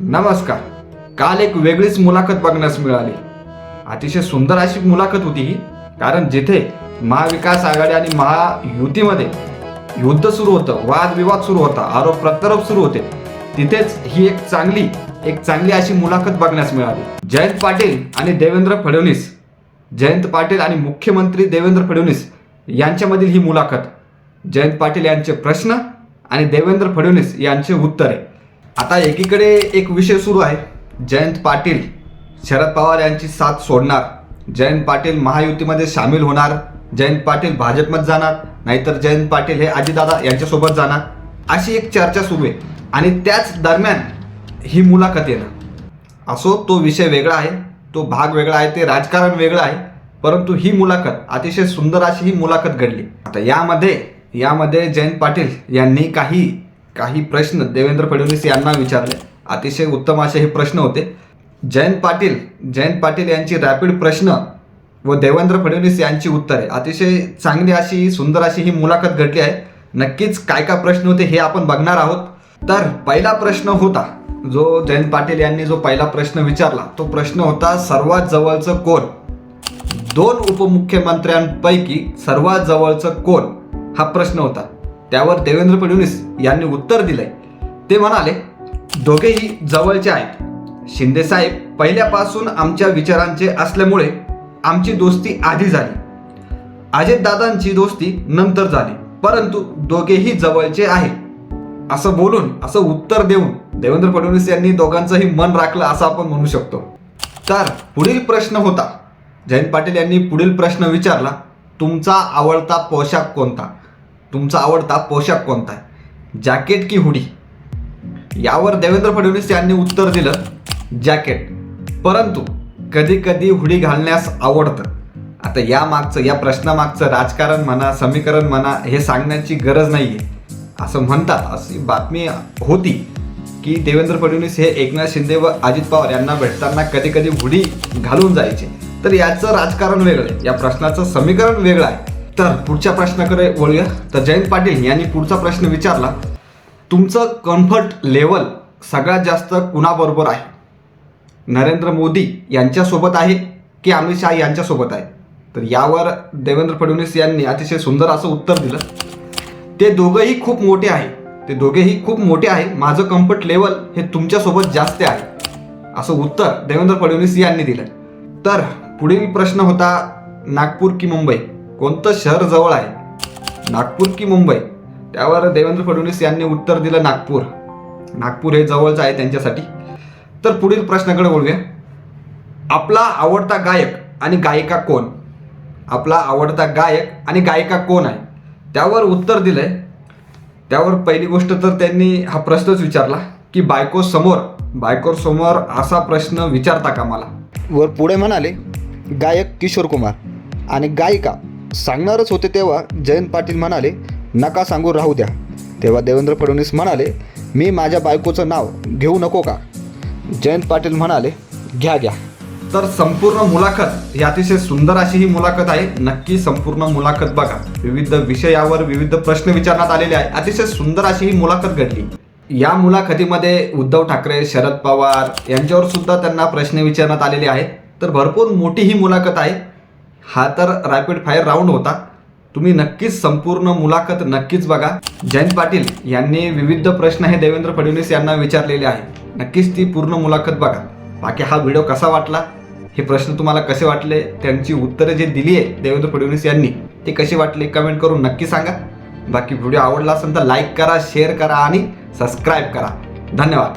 नमस्कार. काल एक वेगळीच मुलाखत बघण्यास मिळाली. अतिशय सुंदर अशी मुलाखत होती ही कारण जिथे महाविकास आघाडी आणि महायुतीमध्ये युद्ध सुरू होतं वादविवाद सुरू होता आरोप प्रत्यारोप सुरू होते तिथेच ही एक चांगली एक चांगली अशी मुलाखत बघण्यास मिळाली. जयंत पाटील आणि देवेंद्र फडणवीस जयंत पाटील आणि मुख्यमंत्री देवेंद्र फडणवीस यांच्यामधील ही मुलाखत. जयंत पाटील यांचे प्रश्न आणि देवेंद्र फडणवीस यांचे उत्तरे. आता एकीकडे एक विषय सुरू आहे. जयंत पाटील शरद पवार यांची साथ सोडणार. जयंत पाटील महायुतीमध्ये सामील होणार. जयंत पाटील भाजपमध्ये जाणार. नाहीतर जयंत पाटील हे अजितदादा यांच्यासोबत जाणार. अशी एक चर्चा सुरू आहे. आणि त्याच दरम्यान ही मुलाखत येणं असो तो विषय वेगळा आहे. तो भाग वेगळा आहे. ते राजकारण वेगळं आहे. परंतु ही मुलाखत अतिशय सुंदर अशी ही मुलाखत घडली. आता यामध्ये यामध्ये जयंत पाटील यांनी काही काही प्रश्न देवेंद्र फडणवीस यांना विचारले. अतिशय उत्तम असे हे प्रश्न होते. जयंत पाटील जयंत पाटील यांची रॅपिड प्रश्न व देवेंद्र फडणवीस यांची उत्तरे. अतिशय चांगली अशी सुंदर अशी ही मुलाखत घडली आहे. नक्कीच काय काय प्रश्न होते हे आपण बघणार आहोत. तर पहिला प्रश्न होता जो जयंत पाटील यांनी जो पहिला प्रश्न विचारला तो प्रश्न होता सर्वात जवळचं कोण? दोन उपमुख्यमंत्र्यांपैकी सर्वात जवळचं कोण? हा प्रश्न होता. त्यावर देवेंद्र फडणवीस यांनी उत्तर दिलंय. ते म्हणाले दोघेही जवळचे आहेत. शिंदेसाहेब पहिल्यापासून आमच्या विचारांचे असल्यामुळे आमची दोस्ती आधी झाली. अजितदादांची दोस्ती नंतर झाली. परंतु दोघेही जवळचे आहे असं बोलून असं उत्तर देऊन देवेंद्र फडणवीस यांनी दोघांचंही मन राखलं असं आपण म्हणू शकतो. तर पुढील प्रश्न होता. जयंत पाटील यांनी पुढील प्रश्न विचारला तुमचा आवडता पोशाख कोणता? तुमचा आवडता पोशाख कोणता आहे? जॅकेट की हुडी? यावर देवेंद्र फडणवीस यांनी उत्तर दिलं जॅकेट. परंतु कधी कधी हुडी घालण्यास आवडतं. आता या मागचं या प्रश्नामागचं राजकारण म्हणा समीकरण म्हणा हे सांगण्याची गरज नाही आहे असं म्हणतात अशी बातमी होती की देवेंद्र फडणवीस हे एकनाथ शिंदे व अजित पवार यांना भेटताना कधी कधी हुडी घालून जायचे. तर याचं राजकारण वेगळं आहे. या प्रश्नाचं समीकरण वेगळं आहे. तर पुढच्या प्रश्नाकडे वळूया. तर जयंत पाटील यांनी पुढचा प्रश्न विचारला तुमचं कम्फर्ट लेवल सगळ्यात जास्त कुणाबरोबर आहे? नरेंद्र मोदी यांच्यासोबत आहे की अमित शहा यांच्यासोबत आहे? तर यावर देवेंद्र फडणवीस यांनी अतिशय सुंदर असं उत्तर दिलं. ते दोघंही खूप मोठे आहे. ते दोघेही खूप मोठे आहे. माझं कम्फर्ट लेवल हे तुमच्यासोबत जास्त आहे असं उत्तर देवेंद्र फडणवीस यांनी दिलं. तर पुढील प्रश्न होता नागपूर की मुंबई? कोणतं शहर जवळ आहे? नागपूर की मुंबई? त्यावर देवेंद्र फडणवीस यांनी उत्तर दिलं नागपूर. नागपूर हे जवळचं आहे त्यांच्यासाठी. तर पुढील प्रश्नाकडे बोलूया आपला आवडता गायक आणि गायिका कोण? आपला आवडता गायक आणि गायिका कोण आहे? त्यावर उत्तर दिलं आहे त्यावर पहिली गोष्ट तर त्यांनी हा प्रश्नच विचारला की बायको समोर बायको समोर असा प्रश्न विचारता का मला? वर पुढे म्हणाले गायक किशोर कुमार आणि गायिका सांगणारच होते तेव्हा जयंत पाटील म्हणाले नका सांगू राहू द्या. तेव्हा देवेंद्र फडणवीस म्हणाले मी माझ्या बायकोचं नाव घेऊ नको का? जयंत पाटील म्हणाले घ्या घ्या. तर संपूर्ण मुलाखत ही अतिशय सुंदर अशी ही मुलाखत आहे. नक्की संपूर्ण मुलाखत बघा. विविध विषयावर विविध प्रश्न विचारण्यात आलेले आहे. अतिशय सुंदर अशी ही मुलाखत घडली. या मुलाखतीमध्ये उद्धव ठाकरे शरद पवार यांच्यावर सुद्धा त्यांना प्रश्न विचारण्यात आलेले आहेत. तर भरपूर मोठी ही मुलाखत आहे. हा तर रॅपिड फायर राऊंड होता. तुम्ही नक्कीच संपूर्ण मुलाखत नक्कीच बघा. जयंत पाटील यांनी विविध प्रश्न हे देवेंद्र फडणवीस यांना विचारलेले आहे नक्कीच ती पूर्ण मुलाखत बघा. बाकी हा व्हिडिओ कसा वाटला? हे प्रश्न तुम्हाला कसे वाटले? त्यांची उत्तरे जे दिली आहे देवेंद्र फडणवीस यांनी ते कसे वाटले कमेंट करून नक्की सांगा. बाकी व्हिडिओ आवडला असेल तर लाईक करा शेअर करा आणि सबस्क्राईब करा. धन्यवाद.